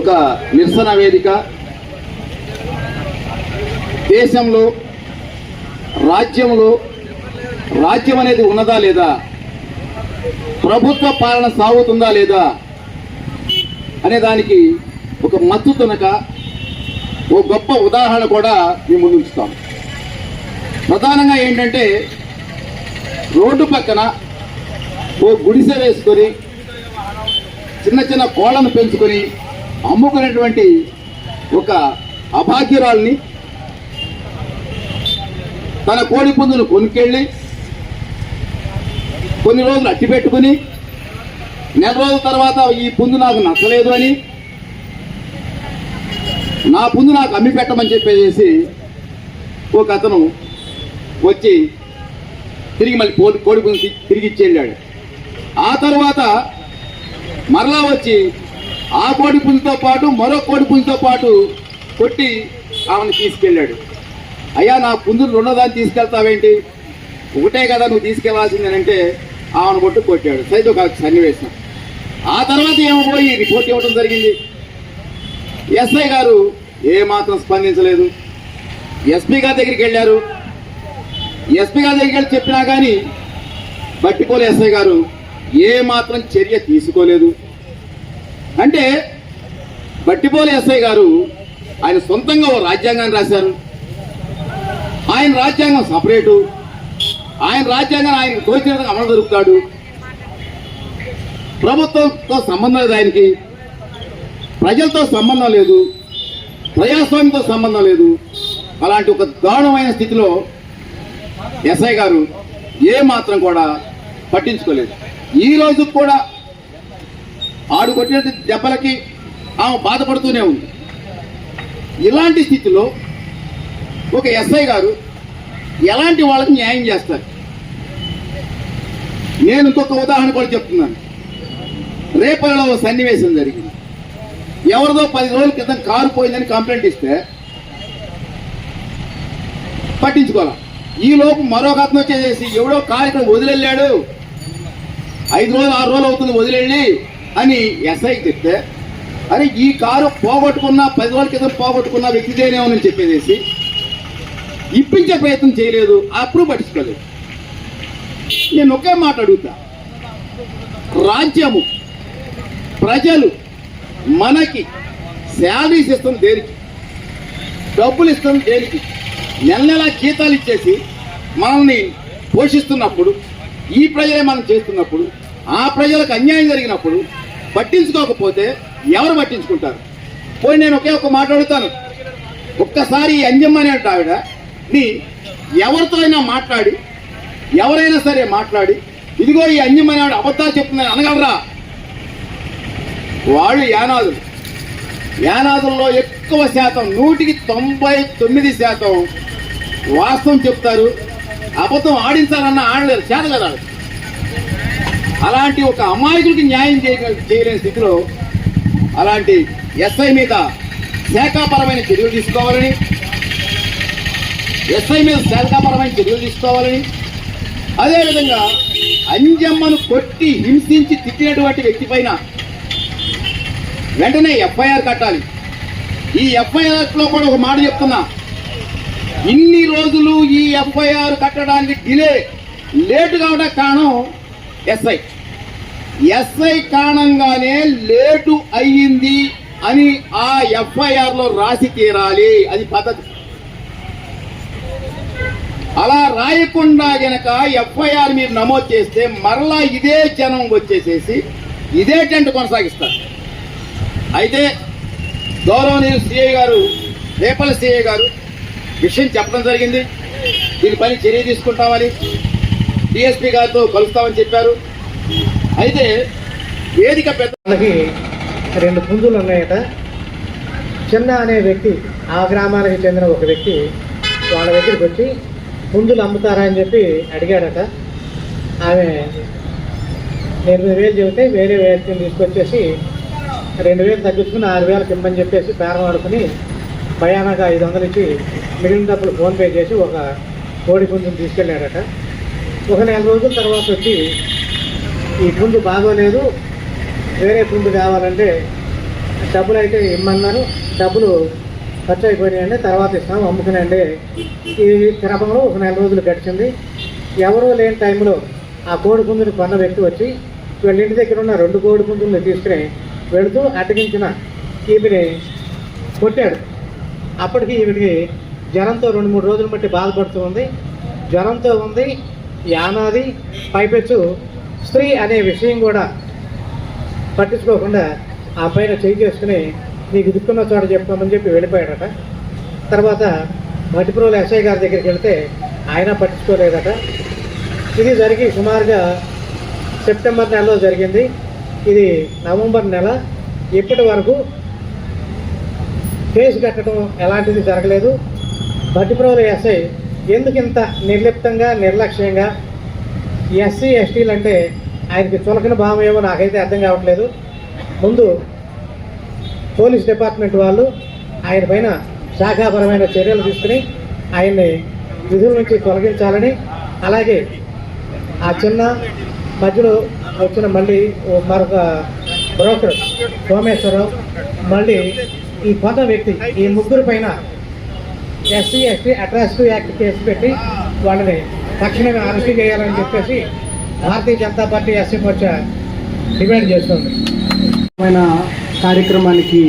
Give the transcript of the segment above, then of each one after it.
ఒక నిరసన వేదిక. దేశంలో రాజ్యంలో రాజ్యం అనేది ఉన్నదా లేదా? ప్రభుత్వ పాలన సాగుతుందా లేదా? అనే దానికి ఒక మత్తు తనక ఓ గొప్ప ఉదాహరణ కూడా మేము ముందుంచుతాం ప్రధానంగా ఏంటంటే రోడ్డు పక్కన ఓ గుడిసె వేసుకొని చిన్న చిన్న కోళ్ళను పెంచుకొని అమ్ముకునేటువంటి ఒక అభాగ్యురాల్ని తన కోడి పుంజును కొనుక్కెళ్ళి కొన్ని రోజులు అట్టి పెట్టుకుని నెల రోజుల తర్వాత ఈ పుంజు నాకు నచ్చలేదు అని నా పుంజు నాకు అమ్మి పెట్టమని చెప్పేసి ఒక అతను వచ్చి తిరిగి మళ్ళీ కోడి కోడి పుంజు తిరిగి ఇచ్చి వెళ్ళాడు. ఆ తర్వాత మరలా వచ్చి ఆ కోడి పుంజుతో పాటు మరో కోడి పుంజుతో పాటు కొట్టి ఆమెను తీసుకెళ్ళాడు. అయ్యా నా పుంజును రెండోదాన్ని తీసుకెళ్తావేంటి? ఒకటే కదా నువ్వు తీసుకెళ్ళాల్సిందేనంటే ఆమెను కొట్టు కొట్టాడు. సైతం ఒక సన్నివేశం. ఆ తర్వాత ఏమో పోయి రిపోర్ట్ ఇవ్వడం జరిగింది. ఎస్ఐ గారు ఏమాత్రం స్పందించలేదు. ఎస్పీ గారి దగ్గరికి వెళ్ళారు. ఎస్పీ గారి దగ్గరికి వెళ్ళి చెప్పినా కానీ బట్టిపోలే ఎస్ఐ గారు ఏ మాత్రం చర్య తీసుకోలేదు. అంటే బట్టిపోలే ఎస్ఐ గారు ఆయన సొంతంగా ఓ రాజ్యాంగాన్ని రాశారు. ఆయన రాజ్యాంగం సపరేటు. ఆయన రాజ్యాంగం ఆయన తోచిన అమలు జరుపుతాడు. ప్రభుత్వంతో సంబంధం లేదు ఆయనకి. ప్రజలతో సంబంధం లేదు. ప్రజాస్వామ్యంతో సంబంధం లేదు. అలాంటి ఒక దారుణమైన స్థితిలో ఎస్ఐ గారు ఏ మాత్రం కూడా పట్టించుకోలేదు. ఈ రోజు కూడా ఆడు కొట్టిన దెబ్బలకి ఆమె బాధపడుతూనే ఉంది. ఇలాంటి స్థితిలో ఒక ఎస్ఐ గారు ఎలాంటి వాళ్ళకి న్యాయం చేస్తారు? నేను ఇంకొక ఉదాహరణ కూడా చెప్తున్నాను. రేపల్లో సన్నివేశం జరిగింది. ఎవరిదో పది రోజుల క్రితం కారు పోయిందని కంప్లైంట్ ఇస్తే పట్టించుకోవాలి? ఈ లోపు మరొక అతను వచ్చేసేసి ఎవడో కారు ఇక్కడ వదిలేళ్ళాడు. ఐదు రోజులు ఆరు రోజులు అవుతుంది వదిలేళ్ళి. అని ఎస్ఐ చెప్తే అరే ఈ కారు పోగొట్టుకున్న పది రోజుల క్రితం పోగొట్టుకున్న వ్యక్తిదేనేమని చెప్పేసి ఇప్పించే ప్రయత్నం చేయలేదు అప్పుడు పట్టించుకోలేదు. నేను ఒకే మాట అడుగుతా. రాజ్యము ప్రజలు మనకి శాలరీస్ ఇస్తుంది దేనికి? డబ్బులు ఇస్తుంది దేనికి? నెల నెల జీతాలు ఇచ్చేసి మనల్ని పోషిస్తున్నప్పుడు ఈ ప్రజలే మనం చేస్తున్నప్పుడు ఆ ప్రజలకు అన్యాయం జరిగినప్పుడు పట్టించుకోకపోతే ఎవరు పట్టించుకుంటారు? పోయి నేను ఒకే ఒక మాట్లాడుతాను ఒక్కసారి ఈ అంజమ్మ అనే ఆవిడ నీ ఎవరితో అయినా మాట్లాడి ఎవరైనా సరే మాట్లాడి ఇదిగో ఈ అంజమ్మ అనే ఆవిడ అబద్ధాలు చెప్తున్నాను అనగలరా? వాళ్ళు యానాదులు. యానాదుల్లో ఎక్కువ శాతం నూటికి తొంభై తొమ్మిది శాతం వాస్తవం చెప్తారు. అబద్ధం ఆడించాలన్న ఆడలేదు చేతలేదు ఆడ అలాంటి ఒక అమాయకుడికి న్యాయం చేయ చేయలేని స్థితిలో అలాంటి ఎస్ఐ మీద శాఖాపరమైన చర్యలు తీసుకోవాలని ఎస్ఐ మీద శాఖాపరమైన చర్యలు తీసుకోవాలని అదేవిధంగా అంజమ్మను కొట్టి హింసించి తిట్టినటువంటి వ్యక్తి పైన వెంటనే ఎఫ్ఐఆర్ కట్టాలి. ఈ ఎఫ్ఐఆర్లో కూడా ఒక మాట చెప్తున్నా. ఇన్ని రోజులు ఈ ఎఫ్ఐఆర్ కట్టడానికి డిలే లేటు కావడానికి కారణం ఎస్ఐ. ఎస్ఐ కారణంగానే లేటు అయ్యింది అని ఆ ఎఫ్ఐఆర్లో రాసి తీరాలి. అది పద్ధతి. అలా రాయకుండా గనక ఎఫ్ఐఆర్ మీరు నమోదు చేస్తే మరలా ఇదే జనం వచ్చేసేసి ఇదే టెంట్ కొనసాగిస్తారు. అయితే గౌరవనీయులు సిఐ గారు రేపల సిఐ గారు విషయం చెప్పడం జరిగింది. దీనిపైన చర్య తీసుకుంటామని డిఎస్పీ గారితో కలుస్తామని చెప్పారు. అయితే వేదిక పెద్ద వాళ్ళకి రెండు పుంజులు ఉన్నాయట. చిన్న అనే వ్యక్తి ఆ గ్రామానికి చెందిన ఒక వ్యక్తి వాళ్ళ దగ్గరికి వచ్చి పుంజులు అమ్ముతారా అని చెప్పి అడిగాడట ఆమె ఎనిమిది వేలు చెబితే వేరే వ్యక్తిని తీసుకొచ్చేసి రెండు వేలు తగ్గించుకుని ఆరు వేలకు ఇమ్మని చెప్పేసి బేరం ఆడుకుని భయానక ఐదు వందలు ఇచ్చి మిగిలిన డబ్బులు ఫోన్పే చేసి ఒక కోడి పుంజుని తీసుకెళ్ళాడట ఒక నెల రోజుల తర్వాత వచ్చి ఈ పుండు బాగోలేదు వేరే పుండు కావాలంటే డబ్బులు అయితే ఇమ్మన్నారు డబ్బులు ఖర్చు అయిపోయినాయండి తర్వాత ఇస్తాం అమ్ముకునండి. ఈ క్రమంలో ఒక నెల రోజులు గడిచింది. ఎవరూ లేని టైంలో ఆ కోడి పుంజుని కొన్న వ్యక్తి వచ్చి వీళ్ళ ఇంటి దగ్గర ఉన్న రెండు కోడి పుంజుల్ని తీసుకుని వెళుతూ అటగించిన ఈమెని కొట్టాడు. అప్పటికి ఈమెకి జ్వరంతో రెండు మూడు రోజులు బట్టి బాధపడుతూ ఉంది. జ్వరంతో ఉంది. యానాది పైపెచ్చు స్త్రీ అనే విషయం కూడా పట్టించుకోకుండా ఆ పైన చేయి చేసుకుని నీకు దిక్కున్న చోట చెప్తామని చెప్పి వెళ్ళిపోయాడట. తర్వాత మట్టిపురోలు ఎస్ఐ గారి దగ్గరికి వెళ్తే ఆయన పట్టించుకోలేదట. ఇది జరిగి సుమారుగా సెప్టెంబర్ నెలలో జరిగింది. ఇది నవంబర్ నెల. ఇప్పటి వరకు కేసు కట్టడం ఎలాంటిది జరగలేదు. బట్టిప్రవర ఎస్ఐ ఎందుకు ఇంత నిర్లిప్తంగా నిర్లక్ష్యంగా ఎస్సీ ఎస్టీలు అంటే ఆయనకి చులకన భావం ఏమో నాకైతే అర్థం కావట్లేదు. ముందు పోలీస్ డిపార్ట్మెంట్ వాళ్ళు ఆయన పైన శాఖాపరమైన చర్యలు తీసుకుని ఆయన్ని విధుల నుంచి తొలగించాలని అలాగే ఆ చిన్న మధ్యలో వచ్చిన మళ్ళీ మరొక బ్రోకర్ సోమేశ్వరరావు మళ్ళీ ఈ కొత్త వ్యక్తి ఈ ముగ్గురు పైన SC ST atrocity act case పెట్టి వాళ్ళని తక్షణమే అరెస్ట్ చేయాలని చెప్పేసి Bharatiya Janata party SC Morcha demand చేస్తుంది. కార్యక్రమానికి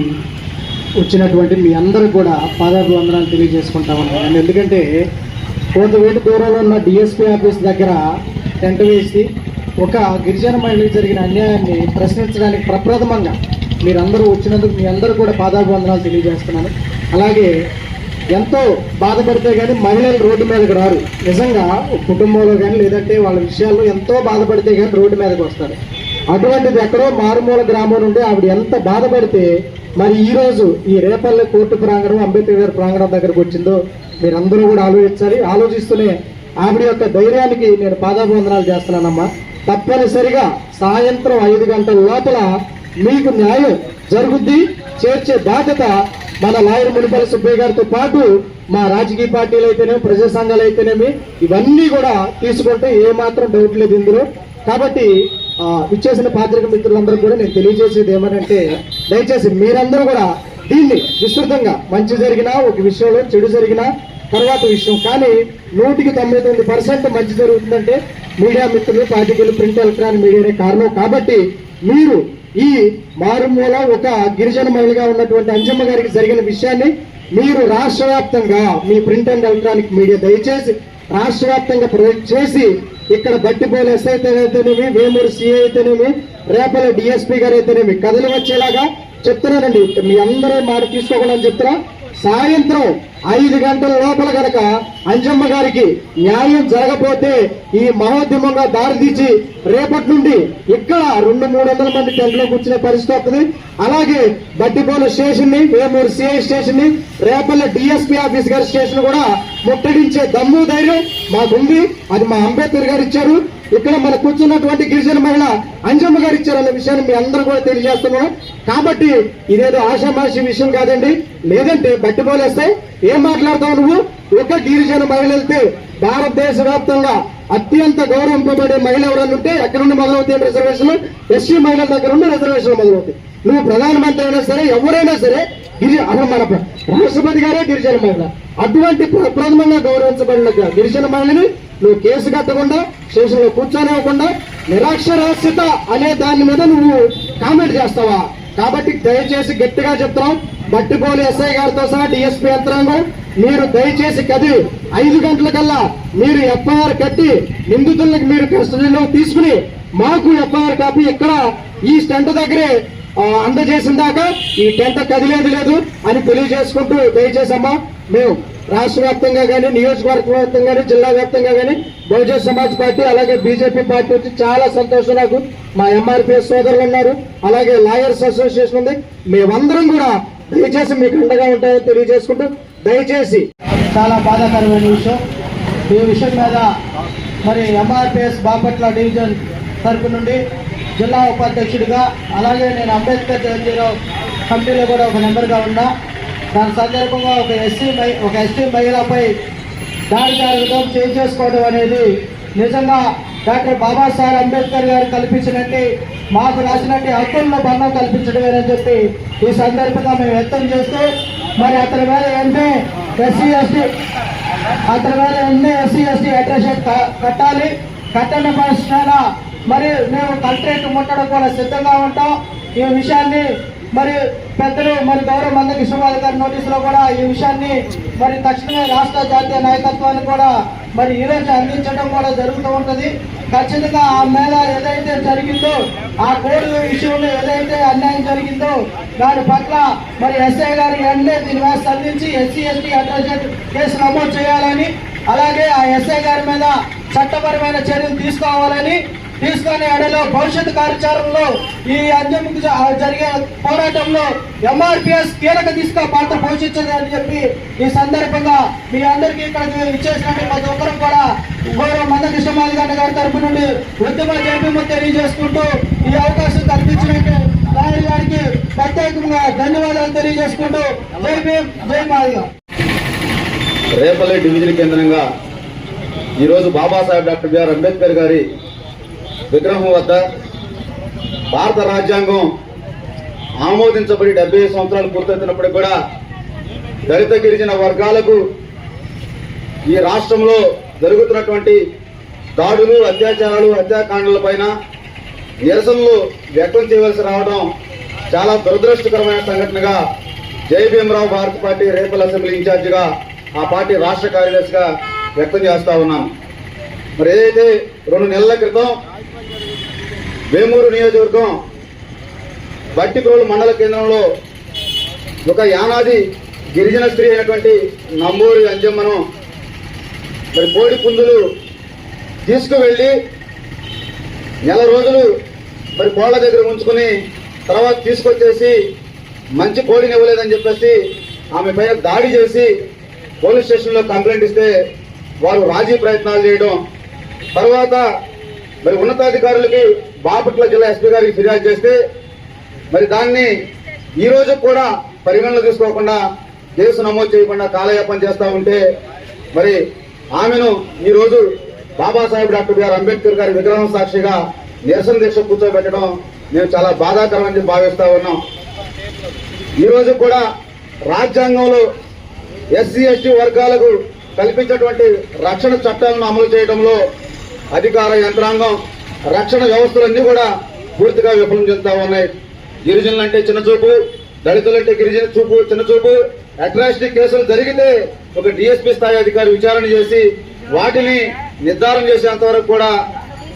వచ్చినటువంటి మీ అందరూ కూడా పాదాపు వందనాలు ఉన్నాను ఎందుకంటే కొంత వేటు దూరంలో ఉన్న డిఎస్పీ ఆఫీస్ దగ్గర టెంట్ వేసి ఒక గిరిజన మహిళకు జరిగిన అన్యాయాన్ని ప్రశ్నించడానికి ప్రప్రథమంగా మీరందరూ వచ్చినందుకు మీ అందరూ కూడా పాదాభివందనాలు తెలియజేస్తున్నాను. అలాగే ఎంతో బాధపడితే కానీ మహిళలు రోడ్డు మీదకి రారు. నిజంగా కుటుంబంలో కానీ లేదంటే వాళ్ళ విషయాల్లో ఎంతో బాధపడితే కానీ రోడ్డు మీదకి వస్తారు. అటువంటిది ఎక్కడో మారుమూల గ్రామం నుండి ఆవిడ ఎంత బాధపడితే మరి ఈరోజు ఈ రేపల్లె కోర్టు ప్రాంగణం అంబేద్కర్ గారి ప్రాంగణం దగ్గరకు వచ్చిందో మీరందరూ కూడా ఆలోచించాలి. ఆలోచిస్తూనే ఆవిడ యొక్క ధైర్యానికి నేను పాదాభివందనాలు చేస్తున్నానమ్మా. తప్పనిసరిగా సాయంత్రం ఐదు గంటల లోపల మీకు న్యాయం జరుగుద్ది చేర్చే బాధ్యత మన లాయర్ మునిపల్లి సుబ్బయ్య గారితో పాటు మా రాజకీయ పార్టీలు అయితేనేమి ప్రజా సంఘాలు అయితేనేమి ఇవన్నీ కూడా తీసుకుంటే ఏమాత్రం డౌట్ లేదు ఇందులో. కాబట్టి ఇచ్చేసిన పాత్రిక మిత్రులందరూ కూడా నేను తెలియజేసేది ఏమనంటే దయచేసి మీరందరూ కూడా దీన్ని విస్తృతంగా మంచి జరిగినా ఒక విషయంలో చెడు జరిగినా తర్వాత విషయం కానీ నూటికి తొంభై తొమ్మిది పర్సెంట్ మంచి జరుగుతుందంటే మీడియా మిత్రులు పార్టీలు ప్రింట్ ఎలక్ట్రానిక్ మీడియానే కారణం. కాబట్టి మీరు ఈ మారుమూల ఒక గిరిజన మహిళగా ఉన్నటువంటి అంజమ్మ గారికి జరిగిన విషయాన్ని మీరు రాష్ట్ర వ్యాప్తంగా మీ ప్రింట్ అండ్ ఎలక్ట్రానిక్ మీడియా దయచేసి రాష్ట్ర వ్యాప్తంగా ప్రొజెక్ట్ చేసి ఇక్కడ బట్టిపోలు ఎస్ఐ అయితేనేమి వేమూరు సిఐ అయితేనేమి రేపల డిఎస్పీ గారు అయితేనేమి కథలు వచ్చేలాగా చెప్తున్నానండి. మీ అందరూ మాట తీసుకోకుండా చెప్తున్నా. సాయంత్రం ఐదు గంటల లోపల కనుక అంజమ్మ గారికి న్యాయం జరగపోతే ఈ మహోద్యమంగా దారితీసి రేపటి నుండి ఇక్కడ రెండు మూడు వందల మంది టెంట్లో కూర్చునే పరిస్థితి వస్తుంది. అలాగే బట్టిపోల స్టేషన్ని వేమూరు సిఐ స్టేషన్ని రేపల్ల డిఎస్పీ ఆఫీస్ గారి స్టేషన్ కూడా ముట్టడించే దమ్ము ధైర్యం మాకుంది. అది మా అంబేద్కర్ గారు ఇచ్చారు. ఇక్కడ మన కూర్చున్నటువంటి గిరిజన మహిళ అంజమ్మ గారు ఇచ్చారన్న విషయాన్ని మీ అందరూ కూడా తెలియజేస్తున్నాం. కాబట్టి ఇదేదో ఆషామాషి విషయం కాదండి. లేదంటే బట్టి పోలేస్తే ఏం మాట్లాడతావు నువ్వు? ఒక గిరిజన మహిళ వెళ్తే భారతదేశ వ్యాప్తంగా అత్యంత గౌరవింపబడే మహిళ ఎవరన్నా ఉంటే ఎక్కడ నుండి మొదలవుతాయి రిజర్వేషన్ ఎస్సీ మహిళల దగ్గర నుండి రిజర్వేషన్ మొదలవుతాయి. నువ్వు ప్రధానమంత్రి అయినా సరే ఎవరైనా సరే గిరి అసలు మన రాష్ట్రపతి గారే గిరిజన మహిళ. అటువంటి ప్ర- ప్రథమంగా గౌరవించబడిన గిరిజన మహిళని నువ్వు కేసు కట్టకుండా స్టేషన్లో కూర్చోనివ్వకుండా నిరాక్షరాస్యత అనే దాని మీద నువ్వు కామెంట్ చేస్తావా? కాబట్టి దయచేసి గట్టిగా చెప్తున్నాం. బట్టిపోలి ఎస్ఐ గారితో సహా డిఎస్పీ యంత్రాంగం మీరు దయచేసి కది. ఐదు గంటలకల్లా మీరు ఎఫ్ఐఆర్ కట్టి నిందితులకు మీరు కస్టడీలో తీసుకుని మాకు ఎఫ్ఐఆర్ కాపీ ఇక్కడ ఈ స్టెంట్ దగ్గరే అందజేసిన దాకా ఈ టెంట కదిలేదు లేదు అని తెలియజేసుకుంటూ దయచేసమ్మా మేము రాష్ట్ర వ్యాప్తంగా కానీ నియోజకవర్గ వ్యాప్తంగా కానీ జిల్లా వ్యాప్తంగా కానీ బహుజన్ సమాజ్ పార్టీ అలాగే బీజేపీ పార్టీ వచ్చి చాలా సంతోషం నాకు. మా ఎంఆర్పిఎస్ సోదరులు ఉన్నారు. అలాగే లాయర్స్ అసోసియేషన్ ఉంది. మేమందరం కూడా దయచేసి మీకు అండగా ఉంటాయని తెలియజేసుకుంటూ దయచేసి చాలా బాధాకరమైన విషయం. ఈ విషయం మీద మరి ఎంఆర్పిఎస్ బాపట్ల డివిజన్ తరపు నుండి జిల్లా ఉపాధ్యక్షుడిగా అలాగే నేను అంబేద్కర్ జయంతిరావు కమిటీలో కూడా ఒక మెంబర్గా ఉన్నా. దాని సందర్భంగా ఒక ఎస్సీ ఒక ఎస్టీ మహిళపై దాడి జరగడం చేంజ్ చేసుకోవడం అనేది నిజంగా డాక్టర్ బాబాసాహెబ్ అంబేద్కర్ గారు కల్పించినట్టు మాకు రాసినట్టు హక్కుల్లో బంధం కల్పించడమేనని చెప్పి ఈ సందర్భంగా మేము వ్యక్తం చేస్తూ మరి అతని మీద ఎంఏ ఎస్సీ ఎస్టీ అతని మీద ఎంఏ ఎస్సీ ఎస్టీ అట్రాషన్ కట్టాలి కట్టని పక్షాన మరి మేము కలెక్టరేట్ ముట్టడం కూడా సిద్ధంగా ఉంటాం. ఈ విషయాన్ని మరి పెద్దలు మరి గౌరవ మంద కృష్ణమాల గారి నోటీసులో కూడా ఈ విషయాన్ని మరి తక్షణమే రాష్ట్ర జాతీయ నాయకత్వాన్ని కూడా మరి ఈ రోజు అందించడం కూడా జరుగుతూ ఉంటది. ఖచ్చితంగా ఆ మేళ ఏదైతే జరిగిందో ఆ కోడి విషయంలో ఏదైతే అన్యాయం జరిగిందో దాని పట్ల మరి ఎస్ఐ గారి వెంటనే దీని మీద స్పందించి ఎస్సీ ఎస్టీ అట్రాసిటీ కేసు నమోదు చేయాలని అలాగే ఆ ఎస్ఐ గారి మీద చట్టపరమైన చర్యలు తీసుకోవాలని తీసుకునే ఎడలో భవిష్యత్తు కార్యాచరణలో ఈ అంజముకు జ- జరిగే పోరాటంలో ఎంఆర్పిఎస్ కీలక తీసుక పాత్ర పోషించదని చెప్పి ఈ సందర్భంగా మీ అందరికీ ఇక్కడ ఇచ్చేసినట్టు ప్రతి ఒక్కరు కూడా గౌరవ మంద కృష్ణమాలి గారి గారి తరపు నుండి ఉద్యమ జైపీఎం తెలియజేసుకుంటూ ఈ అవకాశం కల్పించినట్టు లాయర్ గారికి ప్రత్యేకంగా ధన్యవాదాలు తెలియజేసుకుంటూ జై భీమ్ జై మాదిగా రేపల్లె డివిజన్ కేంద్రంగా ఈరోజు బాబాసాహెబ్ డాక్టర్ బిఆర్ అంబేద్కర్ గారి విగ్రహం వద్ద భారత రాజ్యాంగం ఆమోదించబడి డెబ్బై సంవత్సరాలు పూర్తవుతున్నప్పటికీ కూడా దళిత గిరిజన వర్గాలకు ఈ రాష్ట్రంలో జరుగుతున్నటువంటి దాడులు అత్యాచారాలు హత్యాకాండలపైన నిరసనలు వ్యక్తం చేయవలసి రావడం చాలా దురదృష్టకరమైన సంఘటనగా జై భీమరావు భారత పార్టీ రేపల్ అసెంబ్లీ ఇన్ఛార్జిగా ఆ పార్టీ రాష్ట్ర కార్యదర్శిగా వ్యక్తం చేస్తా ఉన్నాను. మరి ఏదైతే రెండు నెలల క్రితం వేమూరు నియోజకవర్గం బట్టిప్రోలు మండల కేంద్రంలో ఒక యానాది గిరిజన స్త్రీ అయినటువంటి నంబూరి అంజమ్మను మరి కోడి పుంజులు తీసుకువెళ్ళి నెల రోజులు మరి కోళ్ళ దగ్గర ఉంచుకుని తర్వాత తీసుకొచ్చేసి మంచి కోడిని ఇవ్వలేదని చెప్పేసి ఆమె పైన దాడి చేసి పోలీస్ స్టేషన్లో కంప్లైంట్ ఇస్తే వారు రాజీ ప్రయత్నాలు చేయడం. తర్వాత మరి ఉన్నతాధికారులకి బాపట్ల జిల్లా ఎస్పీ గారికి ఫిర్యాదు చేస్తే మరి దాన్ని ఈ రోజు కూడా పరిగణన తీసుకోకుండా కేసు నమోదు చేయకుండా కాలయాపన చేస్తూ ఉంటే మరి ఆమెను ఈరోజు బాబాసాహెబ్ డాక్టర్ బిఆర్ అంబేద్కర్ గారి విగ్రహం సాక్షిగా నిరసన దీక్ష కూర్చోబెట్టడం మేము చాలా బాధాకరమని భావిస్తూ ఉన్నాం. ఈరోజు కూడా రాజ్యాంగంలో ఎస్సీ ఎస్టీ వర్గాలకు కల్పించినటువంటి రక్షణ చట్టాలను అమలు చేయడంలో అధికార యంత్రాంగం రక్షణ వ్యవస్థలన్నీ కూడా పూర్తిగా విఫలం చెందుతా ఉన్నాయి. గిరిజనులు అంటే దళితులంటే గిరిజన చూపు చిన్నచూపు అట్రాసిటీ కేసులు జరిగితే ఒక డిఎస్పీ స్థాయి అధికారి విచారణ చేసి వాటిని నిర్ధారణ చేసేంత వరకు కూడా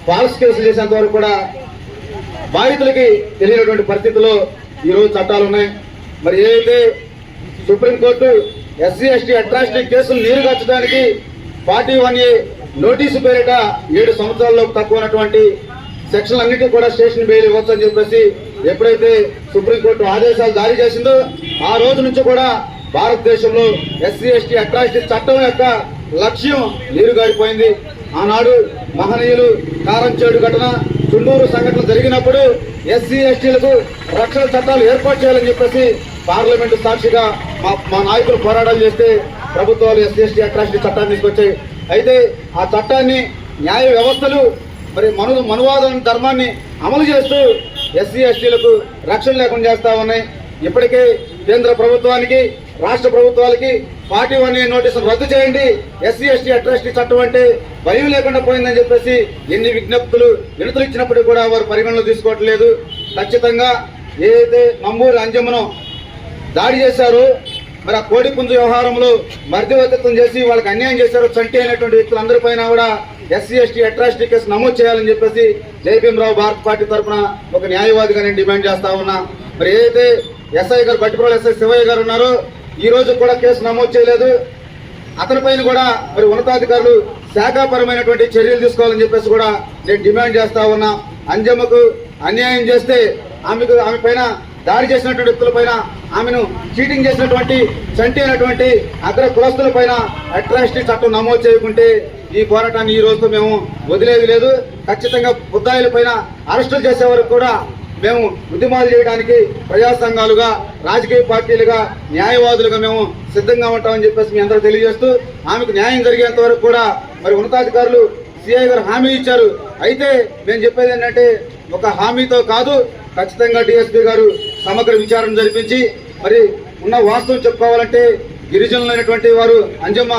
ఫాల్స్ కేసులు చేసేంత వరకు కూడా బాధితులకి తెలియనటువంటి పరిస్థితుల్లో ఈరోజు చట్టాలు ఉన్నాయి. మరి ఏదైతే సుప్రీంకోర్టు ఎస్సీ ఎస్టీ అట్రాసిటీ కేసులు నీరుగార్చడానికి ఫార్టీ వన్ ఏ నోటీసు పేరిట ఏడు సంవత్సరాల్లో తక్కువ ఉన్నటువంటి సెక్షన్ అన్నిటి కూడా స్టేషన్ బెయిల్ ఇవ్వచ్చు అని చెప్పేసి ఎప్పుడైతే సుప్రీంకోర్టు ఆదేశాలు జారీ చేసిందో ఆ రోజు నుంచి కూడా భారతదేశంలో ఎస్సీ ఎస్టీ అట్రాసిటీ చట్టం యొక్క లక్ష్యం నీరుగారిపోయింది. ఆనాడు మహనీయులు కారంచేడు ఘటన చుండూరు సంఘటన జరిగినప్పుడు ఎస్సీ ఎస్టీలకు రక్షణ చట్టాలు ఏర్పాటు చేయాలని చెప్పేసి పార్లమెంటు సాక్షిగా మా మా నాయకులు పోరాటాలు చేస్తే ప్రభుత్వాలు ఎస్సీ ఎస్టీ అట్రాసిటీ చట్టాన్ని తీసుకొచ్చాయి. అయితే ఆ చట్టాన్ని న్యాయ వ్యవస్థలు మరి మను మనువాదం ధర్మాన్ని అమలు చేస్తూ ఎస్సీ ఎస్టీలకు రక్షణ లేకుండా చేస్తా ఉన్నాయి. ఇప్పటికే కేంద్ర ప్రభుత్వానికి రాష్ట్ర ప్రభుత్వాలకి పార్టీ వన్ నోటీసులు రద్దు చేయండి. ఎస్సీ ఎస్టీ అట్రాసిటీ చట్టం అంటే భయం లేకుండా పోయిందని చెప్పేసి ఎన్ని విజ్ఞప్తులు వినతులు ఇచ్చినప్పటికీ కూడా వారు పరిగణలో తీసుకోవట్లేదు. ఖచ్చితంగా ఏదైతే మమ్మూరి అంజమ్మను దాడి చేశారు మరి ఆ కోడి పుంజు వ్యవహారంలో మధ్యవర్తిత్వం చేసి వాళ్ళకి అన్యాయం చేశారు చంటి అనేటువంటి వ్యక్తులందరి పైన కూడా ఎస్సీ ఎస్టీ అట్రాసిటీ కేసు నమోదు చేయాలని చెప్పేసి జయభీమరావు భారత్ పార్టీ తరఫున ఒక న్యాయవాదిగా నేను డిమాండ్ చేస్తా ఉన్నా. మరి ఏదైతే ఎస్ఐ గారు బట్టిప్రోలు ఎస్ఐ శివయ్య గారు ఉన్నారో ఈ రోజు కూడా కేసు నమోదు చేయలేదు. అతని పైన కూడా మరి ఉన్నతాధికారులు శాఖాపరమైనటువంటి చర్యలు తీసుకోవాలని చెప్పేసి కూడా నేను డిమాండ్ చేస్తా ఉన్నా. అంజమ్మకు అన్యాయం చేస్తే ఆమెకు ఆమె పైన దాడి చేసినటువంటి వ్యక్తుల పైన ఆమెను చీటింగ్ చేసినటువంటి చంటి అయినటువంటి అగ్ర కులస్తుల పైన అట్రాసిటీ చట్టం నమోదు చేయకుంటే ఈ పోరాటాన్ని ఈ రోజుతో మేము వదిలేది లేదు. ఖచ్చితంగా బుద్ధాయిల పైన అరెస్టులు చేసే వరకు కూడా మేము ఉద్యమాలు చేయడానికి ప్రజా సంఘాలుగా రాజకీయ పార్టీలుగా న్యాయవాదులుగా మేము సిద్ధంగా ఉంటామని చెప్పేసి మీ అందరూ తెలియజేస్తూ ఆమెకు న్యాయం జరిగేంత వరకు కూడా మరి ఉన్నతాధికారులు సిఐ గారు హామీ ఇచ్చారు. అయితే మేము చెప్పేది ఏంటంటే ఒక హామీతో కాదు ఖచ్చితంగా డిఎస్పీ గారు సమగ్ర విచారణ జరిపించి మరి ఉన్న వాస్తవం చెప్పుకోవాలంటే గిరిజనులైనటువంటి వారు అంజమ్మ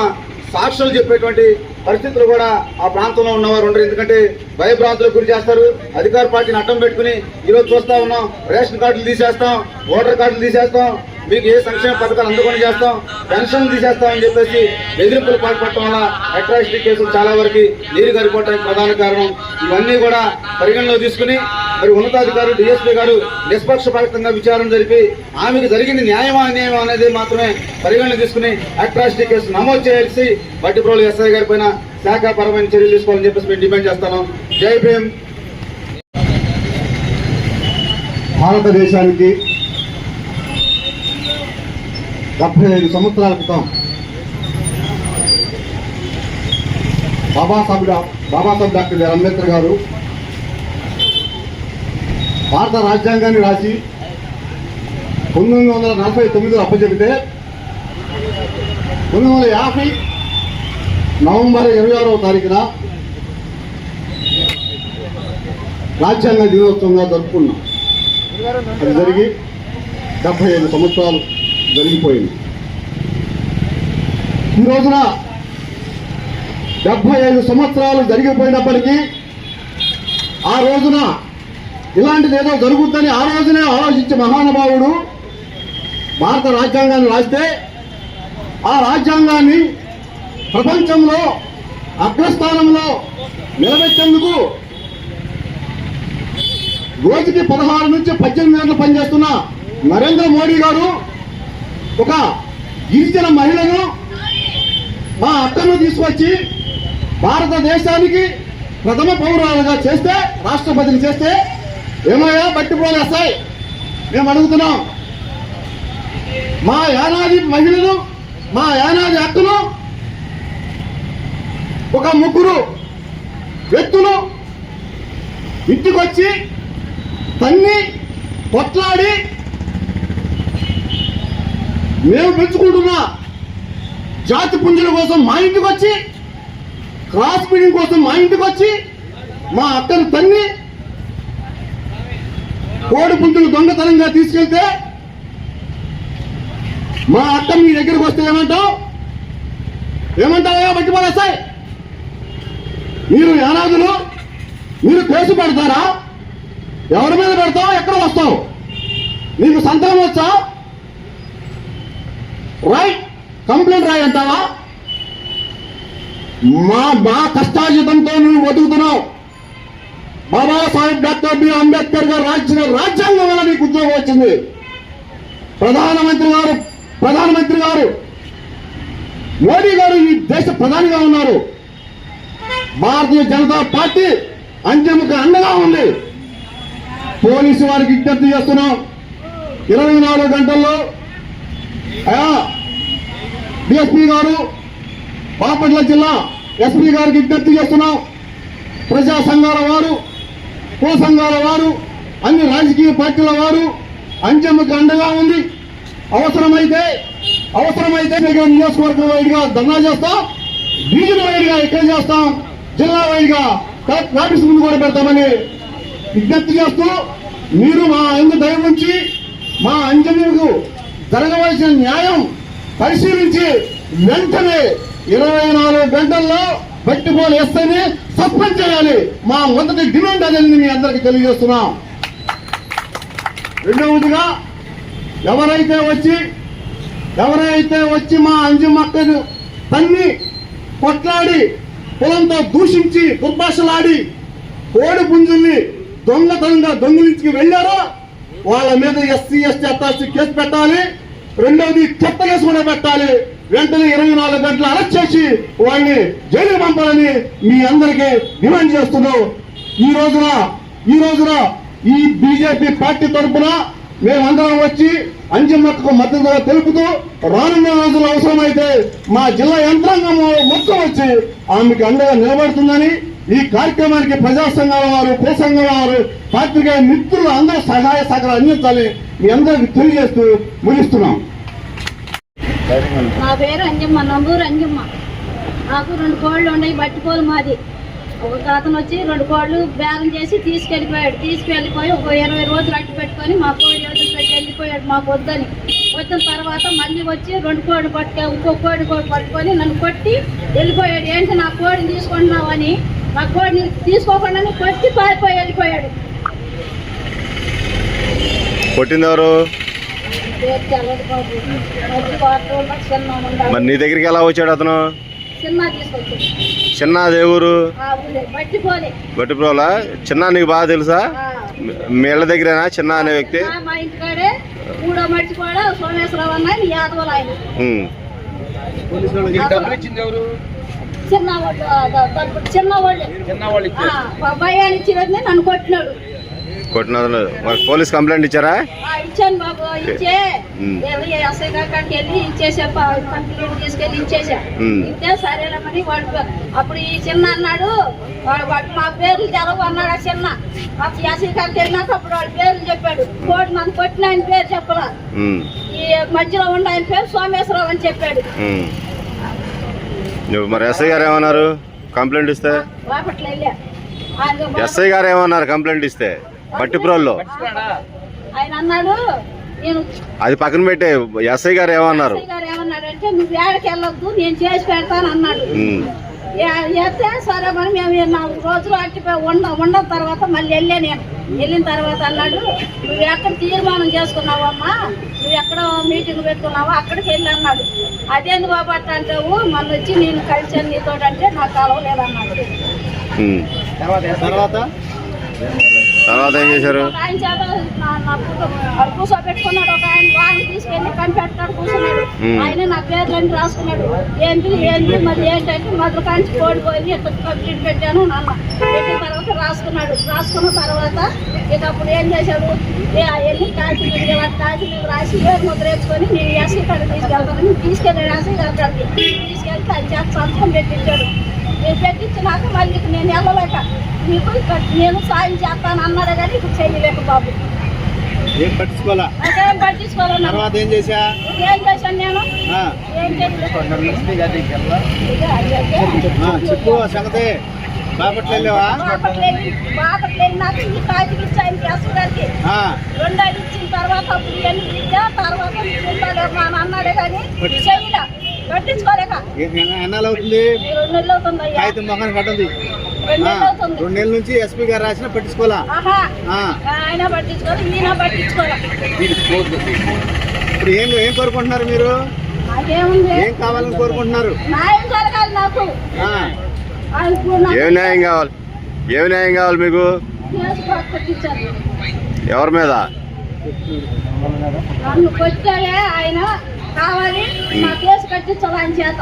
సాక్షులు చెప్పేటువంటి పరిస్థితులు కూడా ఆ ప్రాంతంలో ఉన్నవారు ఉండరు. ఎందుకంటే భయభ్రాంతులకు గురి చేస్తారు. అధికార పార్టీని అడ్డం పెట్టుకుని ఈరోజు చూస్తా ఉన్నాం. రేషన్ కార్డులు తీసేస్తాం. ఓటర్ కార్డులు తీసేస్తాం. మీకు ఏ సంక్షేమ పథకాలు అందుకొని చేస్తాం? పెన్షన్ తీసేస్తాం అని చెప్పేసి బెదిరింపులు పాల్పడటం వల్ల అట్రాసిటీ కేసులు చాలా వరకు నీరు గారిపోవడానికి ప్రధాన కారణం. ఇవన్నీ కూడా పరిగణలో తీసుకుని మరి ఉన్నతాధికారులు డిఎస్పీ గారు నిష్పక్షపాతంగా విచారణ జరిపి ఆమెకు జరిగింది న్యాయమా అన్యాయమా అనేది మాత్రమే పరిగణన తీసుకుని అట్రాసిటీ కేసు నమోదు చేయాల్సి బట్టిప్రోలు ఎస్ఐ గారి పైన శాఖాపరమైన చర్యలు తీసుకోవాలని చెప్పేసి మేము డిమాండ్ చేస్తాను జై భీమ్. భారతదేశానికి డెబ్బై ఐదు సంవత్సరాల క్రితం బాబాసాహెబ్ బాబాసాహెబ్ డాక్టర్ అంబేద్కర్ గారు భారత రాజ్యాంగాన్ని రాసి పంతొమ్మిది వందల నలభై తొమ్మిదిలో అప్పచెబితే పంతొమ్మిది వందల యాభై నవంబర్ ఇరవై ఆరవ తారీఖున రాజ్యాంగ దినోత్సవంగా జరుపుకున్నాం. అది జరిగి డెబ్బై ఐదు సంవత్సరాలు జరిగిపోయింది. ఈ రోజున డెబ్బై ఐదు సంవత్సరాలు జరిగిపోయినప్పటికీ ఆ రోజున ఇలాంటిది ఏదో జరుగుతుందని ఆ రోజునే ఆలోచించే మహానుభావుడు భారత రాజ్యాంగాన్ని రాస్తే ఆ రాజ్యాంగాన్ని ప్రపంచంలో అగ్రస్థానంలో నిలబెట్టేందుకు రోజుకి పదహారు నుంచి పద్దెనిమిది గంటలు పనిచేస్తున్న నరేంద్ర మోడీ గారు ఒక గిరిజన మహిళను మా అక్కను తీసుకొచ్చి భారతదేశానికి ప్రథమ పౌరాలుగా చేస్తే రాష్ట్రపతిని చేస్తే ఏమయ్యా? బట్టిపోలేస్తాయి మేము అడుగుతున్నాం. మా యానాది మహిళలు మా యానాది అక్కను ఒక ముగ్గురు వ్యక్తులు ఇంటికొచ్చి తన్ని కొట్లాడి మేము పెంచుకుంటున్న జాతి పుంజుల కోసం మా ఇంటికి వచ్చి క్రాస్ బ్రీడింగ్ కోసం మా ఇంటికి వచ్చి మా అక్కను తన్ని కోడి పుంజులు దొంగతనంగా తీసుకెళ్తే మా అక్క మీ దగ్గరకు వస్తే ఏమంటావు? ఏమంటావా బట్టి పడేస్తాయి మీరు యానాదులు మీరు కేసు పెడతారా? ఎవరి మీద పెడతావు? ఎక్కడ వస్తావు? నీకు సంతానం వచ్చా? రైట్ కంప్లైంట్ రాయంటావా? మా మా కష్టాజితంతో నువ్వు బతుకుతున్నావు. Babasaheb doctor B. అంబేద్కర్ గారు రాసిన రాజ్యాంగం వల్ల నీకు ఉద్యోగం వచ్చింది. ప్రధానమంత్రి గారు ప్రధానమంత్రి గారు మోడీ గారు ఈ దేశ ప్రధానిగా ఉన్నారు. భారతీయ జనతా పార్టీ అంచెముకు అండగా ఉంది. పోలీసు వారికి విజ్ఞప్తి చేస్తున్నాం. ఇరవై నాలుగు గంటల్లో అయా డిఎస్పీ గారు బాపట్ల జిల్లా ఎస్పీ గారికి విజ్ఞప్తి చేస్తున్నాం. ప్రజా సంఘాల వారు కో సంఘాల వారు అన్ని రాజకీయ పార్టీల వారు అంచెమ్మకి అండగా ఉంది అవసరమైతే అవసరమైతే మీకు నియోజకవర్గం వైడ్గా ధర్నా చేస్తాం డివిజన్ వైడ్గా ఇక్కడ చేస్తాం జిల్లా వైడ్గా ఆఫీస్ ముందు కూడా పెడతామని విజ్ఞప్తి చేస్తూ మీరు మా అందు దయ ఉంచి మా అంజనీకు జరగవలసిన న్యాయం పరిశీలించి వెంటనే ఇరవై నాలుగు గంటల్లో బట్టిపోలు వేస్తేనే సస్పెండ్ చేయాలి. మా మొదటి డిమాండ్ అనేది మీ అందరికి తెలియజేస్తున్నాం. రెండవదిగా ఎవరైతే వచ్చి ఎవరైతే వచ్చి మా అంజమ్మక్కను తన్ని కొట్లాడి పొలంతో దూషించి దుర్భాషలాడి కోడి పుంజుల్ని దొంగతనంగా దొంగిలించి వెళ్ళారో వాళ్ళ మీద ఎస్సీ ఎస్టీ అట్టాసి కేసు పెట్టాలి. రెండవది చెత్త కేసు కూడా పెట్టాలి. వెంటనే ఇరవై నాలుగు గంటలు అరెస్ట్ చేసి వాళ్ళని జైలుకి పంపాలని మీ అందరికీ డిమాండ్ చేస్తున్నాం. ఈ రోజున ఈ రోజున ఈ బీజేపీ పార్టీ తరఫున మేమందరం వచ్చి అంజమ్మకు మద్దతుగా తెలుపుతూ రానున్న రోజులు అవసరమైతే మా జిల్లా యంత్రాంగం మొత్తం వచ్చి ఆమెకు అండగా నిలబడుతుందని ఈ కార్యక్రమానికి ప్రజా సంఘాల వారు కుల వారు పాత్రికేయ మిత్రులు అందరూ సహాయ సహకారం అందించాలి మీ అందరికి తెలియజేస్తూ ముగిస్తున్నాం. నా పేరు అంజమ్మ నంబూరు అంజమ్మ. నాకు రెండు కోళ్ళు ఉన్నాయి బట్టిపోలు మాది. ఒక అతను వచ్చి రెండు కోళ్ళు బేరం చేసి తీసుకెళ్ళిపోయాడు. తీసుకెళ్ళిపోయి ఒక ఇరవై రోజులు అట్టు పెట్టుకొని మా కోడి వదిలి పెట్టి వెళ్ళిపోయాడు మాకు వద్దని. వచ్చిన తర్వాత మళ్ళీ వచ్చి రెండు కోడి పట్టుక ఇంకో కోడి కోడి పట్టుకొని నన్ను కొట్టి వెళ్ళిపోయాడు. ఏంటి నా కోడిని తీసుకుంటున్నావు అని? నా కోడిని తీసుకోకుండా కొట్టి పారిపోయి వెళ్ళిపోయాడు. కొట్టింది ఎవరు పేరు తెలవదు బాబు. మధ్య వాటంలో చిన్న ఉండాలి. మరి నీ దగ్గరికి ఎలా వచ్చాడు అతను? చిన్న దేవురు బట్టిప్రోలా? చిన్న నీకు బాగా తెలుసా? మీ- ఇళ్ళ దగ్గరేనా? చిన్న అనే వ్యక్తి? చిన్న వాళ్ళు చిన్న వాళ్ళు చిన్న వాళ్ళు ఇచ్చారు భయాన్ని నన్ను కొట్టినాడు. కొట్టిన మరి పోలీస్ కంప్లైంట్ ఇచ్చారా? ఇచ్చాను బాబు ఇచ్చే. ఎస్ఐ కాడికి వెళ్ళి ఇచ్చేసా కంప్లీట్ తీసుకెళ్ళి ఇచ్చేసా. ఇస్తే వాడు అప్పుడు ఈ చిన్న అన్నాడు వాడు మా పేర్లు తెలవు అన్నాడు ఆ చిన్న. ఎస్ఐ కాడికి వెళ్ళినాక అప్పుడు వాడి పేర్లు చెప్పాడు. కోడి నన్ను కొట్టిన ఆయన పేరు చెప్పలా. ఈ మధ్యలో ఉన్న ఆయన పేరు సోమేశ్వరరావు అని చెప్పాడు. నువ్వు మరి ఎస్ఐ గారు ఏమన్నారు? కంప్లైంట్ ఇస్తే? ఎస్ఐ గారు ఏమన్నారు? కంప్లైంట్ ఇస్తే? బట్టిప్రోల్లో. ఆయన అన్నాడు నేను అది పక్కన పెట్టే ఎస్ఐ గారు ఏమన్నారు? ఎస్ఐ గారు ఏమన్నాడంటే నువ్వు ఏడకి వెళ్ళొద్దు నేను చేసి పెడతాను అన్నాడు. సరే మరి మేము నాలుగు రోజులు అట్టి ఉండ ఉండడం తర్వాత మళ్ళీ వెళ్ళా నేను. వెళ్ళిన తర్వాత అన్నాడు నువ్వు ఎక్కడ తీర్మానం చేసుకున్నావమ్మా నువ్వు ఎక్కడ మీటింగ్ పెట్టుకున్నావా? అక్కడికి వెళ్ళి అన్నాడు. అదేంది బాబు అట్ట అంటావు? మొన్న వచ్చి నేను కలిసాను నీతో అంటే నాకు కలవలేదన్నాడు. తర్వాత? తర్వాత ఏం చేశారు? ఆయన చేత కూర్చోబెట్టుకున్నాడు ఒక ఆయన తీసుకెళ్ళి కనిపెట్టాడు కూర్చున్నాడు. ఆయన నా రాసుకున్నాడు. ఏంటి ఏంటి మరి ఏంటంటే కాంచి కంప్లీట్ పెట్టాను తర్వాత రాసుకున్నాడు. రాసుకున్న తర్వాత ఇక అప్పుడు ఏం చేశాడు? వెళ్ళి రాసి ముద్ర వేసుకొని నేను తీసుకెళ్తాను. గారి కాడికి. తీసుకెళ్తే అది చేత సంతకం పెట్టించాడు. పెట్టించినాక మళ్ళీ నేను వెళ్ళలేక మీకు ఇక్కడ నేను సాయం చేస్తాను అన్నాడు కానీ ఇప్పుడు చేయలేక బాబు. ఏం పట్టించుకోవాలా? తర్వాత ఏం చేశా? ఏం చేశాను నేను? చెప్పు. సంగతి. బాపట్ల వెళ్ళావా? బాపట్ల వెళ్ళి- బాపట్ల వెళ్ళినాక ఈ కాగితం ఇచ్చాను కేసు గారికి ఆ, రెండేళ్ళు ఇచ్చిన తర్వాత అప్పుడు ఇవన్నీ తర్వాత అన్నాడే కానీ చేయలే. పట్టించుకోలేక. ఎన్నాళ్ళు అవుతుంది? కాగితం మొహాన్ని పడ్డది రెండు నెలలు నుంచి ఎస్పీ గారు రాసిన పట్టించుకోవాలా? ఆహా. ఆ, ఆయన పట్టించుకోవాలి ఈయన పట్టించుకోవాలి ఇప్పుడు ఏం ఏం కోరుకుంటున్నారు మీరు? ఏం కావాలని కోరుకుంటున్నారు? ఏం న్యాయం కావాలి? ఏం న్యాయం కావాలి మీకు? ఎవరి మీద? ఆయన. కావాలి మా కేసు కట్టించాలని చేత